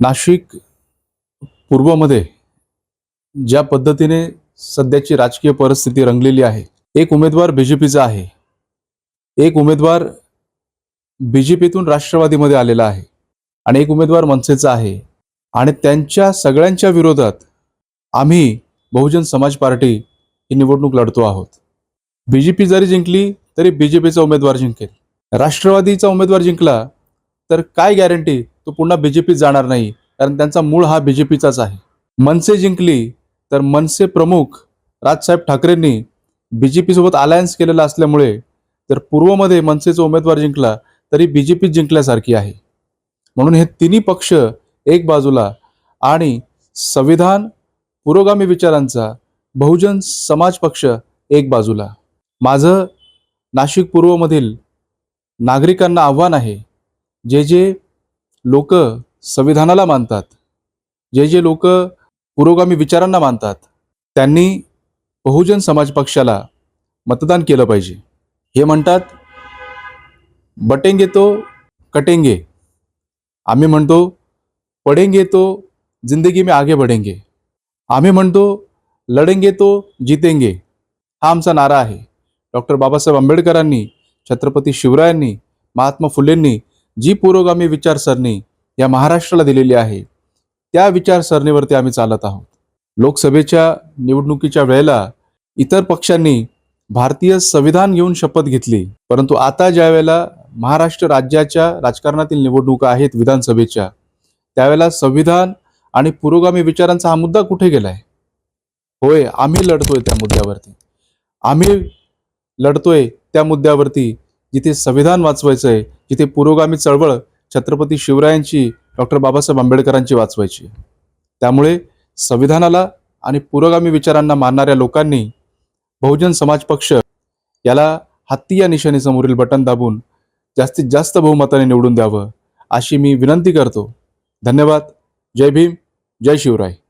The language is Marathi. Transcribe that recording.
नाशिक पूर्वमध्ये ज्या पद्धतीने सध्याची राजकीय परिस्थिती रंगलेली आहे एक उमेदवार बी जे पीचा आहे एक उमेदवार बी जे पीतून राष्ट्रवादीमध्ये आलेला आहे आणि एक उमेदवार मनसेचा आहे आणि त्यांच्या सगळ्यांच्या विरोधात आम्ही बहुजन समाज पार्टी ही निवडणूक लढतो आहोत. बी जे पी जरी जिंकली तरी बी जे पीचा उमेदवार जिंकेल. राष्ट्रवादीचा उमेदवार जिंकला तर काय गॅरंटी तो पुन्हा बी जे पीत जाणार नाही कारण त्यांचा मूळ हा बी जे पीचाच आहे. मनसे जिंकली तर मनसे प्रमुख राजसाहेब ठाकरेंनी बी जे पीसोबत अलायन्स केलेला असल्यामुळे जर पूर्वमध्ये मनसेचा उमेदवार जिंकला तरी बी जे पी जिंकल्यासारखी आहे. म्हणून हे तिन्ही पक्ष एक बाजूला आणि संविधान पुरोगामी विचारांचा बहुजन समाज पक्ष एक बाजूला. माझं नाशिक पूर्वमधील नागरिकांना आव्हान आहे जे जे लोक संविधानाला मानतात. जे जे लोक पुरोगामी विचारांना मानतात त्यांनी बहुजन समाज पक्षाला मतदान केलं पाहिजे. हे म्हणतात बटेंगे तो कटेंगे. आम्ही म्हणतो पडेंगे तो जिंदगी में आगे बढ़ेंगे. आम्ही म्हणतो लढेंगे तो जितेंगे. हा आमचा नारा आहे. डॉक्टर बाबासाहेब आंबेडकरांनी छत्रपती शिवरायांनी महात्मा फुलेंनी जी पुरोगामी विचारसरणी या महाराष्ट्राला दिलेली आहे त्या विचारसरणीवरती आम्ही चालत आहोत. लोकसभेच्या निवडणुकीच्या वेळेला इतर पक्षांनी भारतीय संविधान घेऊन शपथ घेतली परंतु आता ज्या वेळेला महाराष्ट्र राज्याच्या राजकारणातील निवडणुका आहेत विधानसभेच्या त्यावेळेला संविधान आणि पुरोगामी विचारांचा हा मुद्दा कुठे गेलाय? होय आम्ही लढतोय त्या मुद्द्यावरती. आम्ही लढतोय त्या मुद्द्यावरती जिथे संविधान वाचवायचं आहे जिथे पुरोगामी चळवळ छत्रपती शिवरायांची डॉक्टर बाबासाहेब आंबेडकरांची वाचवायची त्यामुळे संविधानाला आणि पुरोगामी विचारांना मानणाऱ्या लोकांनी बहुजन समाज पक्ष याला हत्ती या निशाणीसमोरील बटन दाबून जास्तीत जास्त बहुमताने निवडून द्यावं अशी मी विनंती करतो. धन्यवाद. जय भीम. जय शिवराय.